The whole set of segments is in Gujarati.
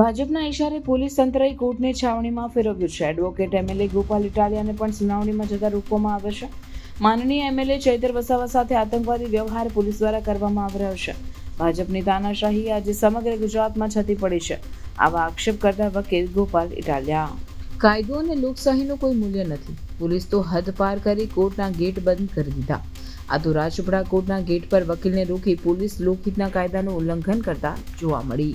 ભાજપના ઇશારે પોલીસ તંત્રએ કોર્ટને છાવણીમાં ફેરવ્યું છે. એડવોકેટ એમએલએ ગોપાલ ઇટાલિયાને પણ સુનાવણીમાં જતા રોકવામાં આવ્યો છે. માનનીય એમએલએ ચૈતર વસાવા સાથે આતંકવાદી વ્યવહાર પોલીસ દ્વારા કરવામાં આવી રહ્યો છે. ભાજપની તાનાશાહી આજે સમગ્ર ગુજરાતમાં છતી પડી છે. આવા આક્ષેપ કરતા વકીલ ગોપાલ ઇટાલિયા. કાયદો અને લોકશાહીનું કોઈ મૂલ્ય નથી. પોલીસ તો હદ પાર કરી કોર્ટના ગેટ બંધ કરી દીધા. આ તો રાજપડા કોર્ટના ગેટ પર વકીલને રોકી પોલીસ લોકહિતના કાયદાનું ઉલ્લંઘન કરતા જોવા મળી.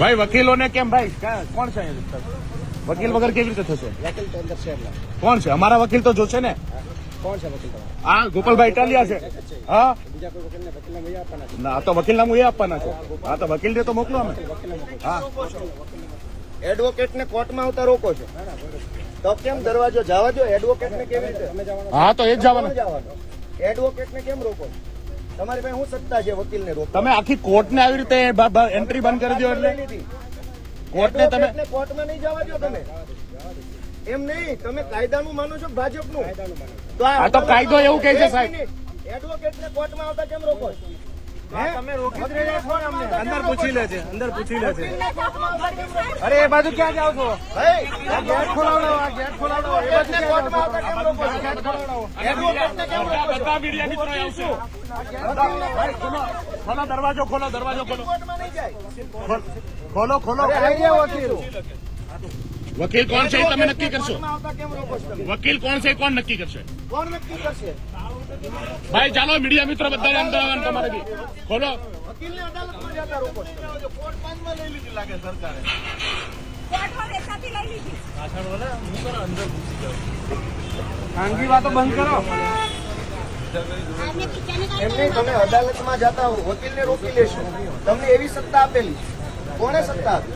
ભાઈ વકીલોને કેમ ભાઈ? કોણ છે વકીલ વગર કેવી રીતે થશે? વકીલ તો અંદર છે એમના કોણ છે? અમારા વકીલ તો જોશે ને? કોણ છે વકીલ હા ગોપાલભાઈ ઇટાલિયા છે. હા બીજા કોઈ વકીલને વકીલને વહી આપવાના છે? ના તો વકીલના એ આપવાના છે. હા તો વકીલને તો મોકલો અમે. હા. એડવોકેટ ને કોર્ટમાં આવતા રોકો છો. તો કેમ દરવાજો જવા દો એડવોકેટને કેવી રીતે? હા તો એ જ જવાનું? એડવોકેટને કેમ રોકો છો? તમારી પાસે શું સત્તા છે વકીલ ને રોકો તમે આખી કોર્ટને આવી રીતે એન્ટ્રી બંધ કરી દો એટલે? કોર્ટને તમે કોર્ટમાં નહીં જવા દો તમે. એમ નહીં તમે કાયદાનું માનો છો કે ભાજપનું? તો આ તો કાયદો એવું કહે છે, સાહેબ. એડવોકેટને કોર્ટમાં આવતા કેમ રોકો અંદર પૂછી લે છે અંદર પૂછી લે છે? અરે એ બાજુ ક્યાં જાવ છો? ગેટ ખોલાવડો આ ગેટ ખોલાવડો એ બાજુ? ગેટ ખોલાવડો? બધા મીડિયા મિત્રો આવશે. ભાઈ, ખોલો ખોલો દરવાજો ખોલો દરવાજો ખોલો. ખોલો ખોલ- ખોલો. વકીલ કોણ છે તમે નક્કી કરશો? વકીલ કોણ છે કોણ નક્કી કરશે? કોણ નક્કી કરશે? ભાઈ ચાલો મીડિયા મિત્રો બધા અંદર આવવાનું તમારે બી. ખોલો. વકીલને અદાલતમાં જતા રોકો કોર્ટ પાંચમાં લઈ લીધી લાગે સરકારે. કોર્ટમાં બેસાતી લઈ લીધી. ખાનગી વાતો બંધ કરો. આમને પિક્ચરને એમ નહીં તમે અદાલતમાં જતા હો વકીલને રોકી લેશો. તમને એવી સત્તા આપેલી. કોણે સત્તા આપી?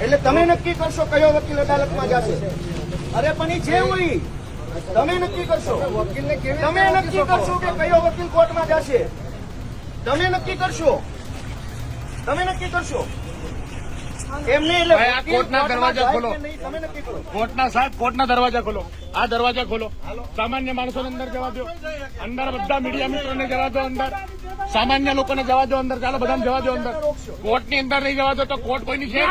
એટલે તમે નક્કી કરશો કયો વકીલ અદાલતમાં જશે? અરે પણ એ છે હોય તમે નક્કી કરશો. વકીલને તમે નક્કી કરશો કે કયો વકીલ કોર્ટમાં જશે? તમે નક્કી કરશો. તમે નક્કી કરશો. એમને એટલે આ કોર્ટના દરવાજા ખોલો. કોર્ટના સાહેબ કોર્ટના દરવાજા ખોલો. આ દરવાજા ખોલો. સામાન્ય માણસોને અંદર જવા દો. અંદર બધા મીડિયા મિત્રોને જવા દો અંદર. સામાન્ય લોકોને જવા દો અંદર. ચાલો બધાને જવા દો અંદર. કોર્ટની અંદર નહીં જવા દો તો કોર્ટ કોઈની છે?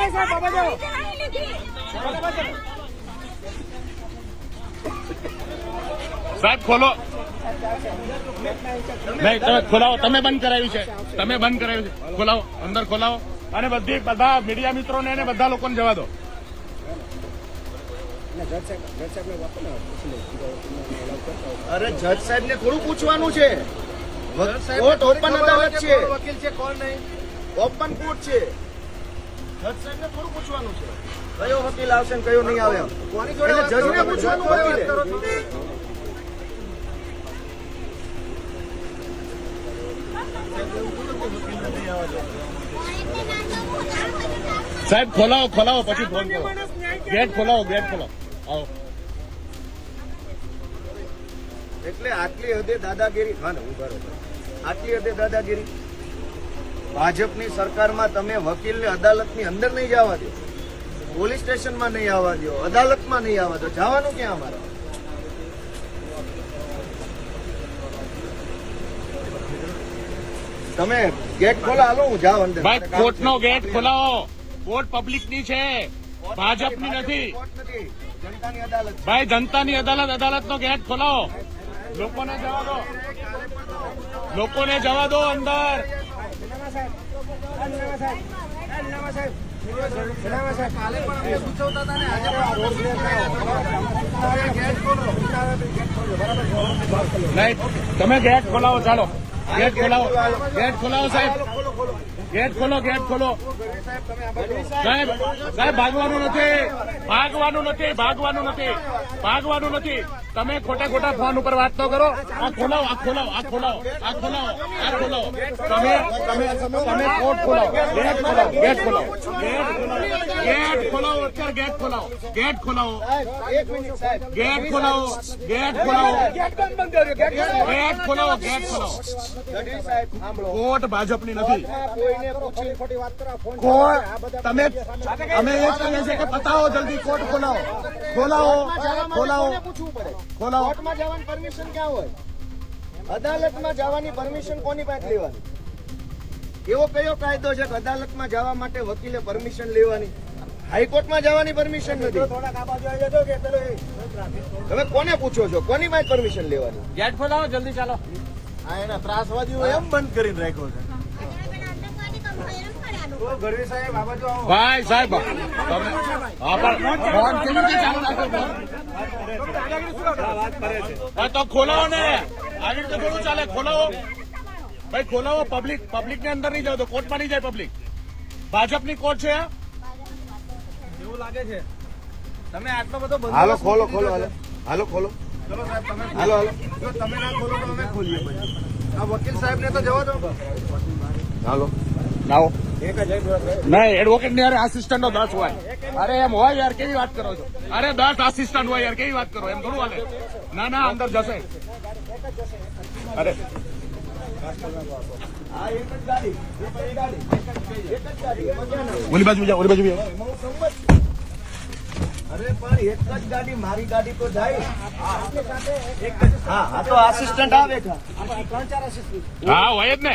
ને સાહેબ બાબા જાઓ. સાહેબ ખોલો. નહીં તમે ખોલાવો તમે બંધ કરાવ્યું છે. તમે બંધ કરાવ્યું છે. ખોલાવો અંદર ખોલાવો. અને બધી બધા મીડિયા મિત્રોને અને બધા લોકોને જવા દો. અરે જજ સાહેબ ને થોડું પૂછવાનું છે કોર્ટ ઓપન અદાલત છે. વકીલ છે કોણ નહીં? ઓપન કોર્ટ છે. જજ સાહેબ ને થોડું પૂછવાનું છે. કયો વકીલ આવશે ને કયો નહીં આવે એમ. એટલે જજ ને પૂછવાનું વકીલે. સાહેબ ખોલાવો ખોલાવો પછી ફોન કરો. ગેટ ખોલાવો ગેટ ખોલાવો. આવો. એટલે આટલી હદે દાદાગીરી હા ને હું બરોબર આટલી હદે દાદાગીરી. ભાજપની સરકારમાં તમે વકીલને અદાલતની અંદર નહીં જવા દો. પોલીસ સ્ટેશનમાં નહીં આવવા દો. અદાલતમાં નહીં આવવા દો. જવાનું ક્યાં અમારે? તમે ગેટ ખોલા હાલો હું જાઉં અંદર. ભાઈ કોર્ટનો ગેટ ખોલાવો. કોર્ટ પબ્લિકની છે. ભાજપની નથી નથી. જનતાની અદાલત ભાઈ જનતાની અદાલત અદાલતનો ગેટ ખોલાવો લોકોને જવા દો. લોકોને જવા દો અંદર. કાલે પણ અમને સૂચવતા હતા ને આજે પણ ગેટ ખોલો. નહીં તમે ગેટ ખોલાવો ચાલો. ગેટ ખોલાવો. ગેટ ખોલાવો, સાહેબ. ગેટ ખોલો ગેટ ખોલો. સાહેબ સાહેબ, ભાગવાનું નથી. ભાગવાનું નથી ભાગવાનું નથી. ભાગવાનું નથી. તમે ખોટા ખોટા ફોન ઉપર વાત તો કરો. આ ખોલાવો આ ખોલાવો આ ખોલાવો આ ખોલાવો આ ખોલાવો. તમે તમે તમે કોર્ટ ખોલાવો ગેટ ખોલાવો. ગેટ ખોલાવો ગેટ ખોલાવો. ગેટ ખોલાવો અત્યારે ગેટ ખોલાવો ગેટ ખોલાવો ગેટ ખોલાવો ગેટ ખોલાવો ગેટ ખોલાવો ગેટ ખોલાવો કોર્ટ ભાજપની નથી તમે અમે એ કહીએ છીએ કે બતાવો જલ્દી, કોર્ટ ખોલાવો. ખોલાવો ખોલાવો ખોલાવો. કોર્ટમાં જવાની પરમિશન ક્યાં હોય? અદાલતમાં જવાની પરમિશન કોની પાસે લેવાની? એવો કયો કાયદો છે કે અદાલતમાં જવા માટે વકીલે પરમિશન લેવાની? હાઈકોર્ટમાં જવાની પરમિશન નથી. તમે કોને પૂછો છો? કોની પાસે પરમિશન લેવાની? ગેટ ખોલાવો જલ્દી ચાલો. આ એના ત્રાસવાદીઓ એમ બંધ કરીને રાખ્યો છે. ભાઈ સાહેબ તમે તો ખોલાવો ને. આવી રીતે થોડું ચાલે ખોલાવો ભાઈ ખોલાવો પબ્લિક પબ્લિકની અંદર નહીં જાવ તો કોર્ટમાં નહીં જાય પબ્લિક ભાજપની કોર્ટ છે એવું લાગે છે. તમે આટલો બધો હાલો ખોલો ખોલો હાલો. હાલો ખોલો. ચલો સાહેબ તમે હાલો હાલો. જો તમે ના ખોલો તો અમે ખોલીએ આ વકીલ સાહેબ ને તો જવા દો હાલો. લાવો નહીં એડવોકેટની અરે આસિસ્ટન્ટ નો દસ હોય. અરે એમ હોય યાર કેવી વાત કરો છો? અરે દસ આસિસ્ટન્ટ હોય યાર કેવી વાત કરો? એમ થોડું હાલે. ના ના અંદર જશે. અરે. ઓલી બાજુ જાઓ ઓલી બાજુ જાઓ. અરે પણ એક જ ગાડી મારી ગાડી તો જાય. હા હા. તો આસિસ્ટન્ટ આવે છે. હા હોય જ ને.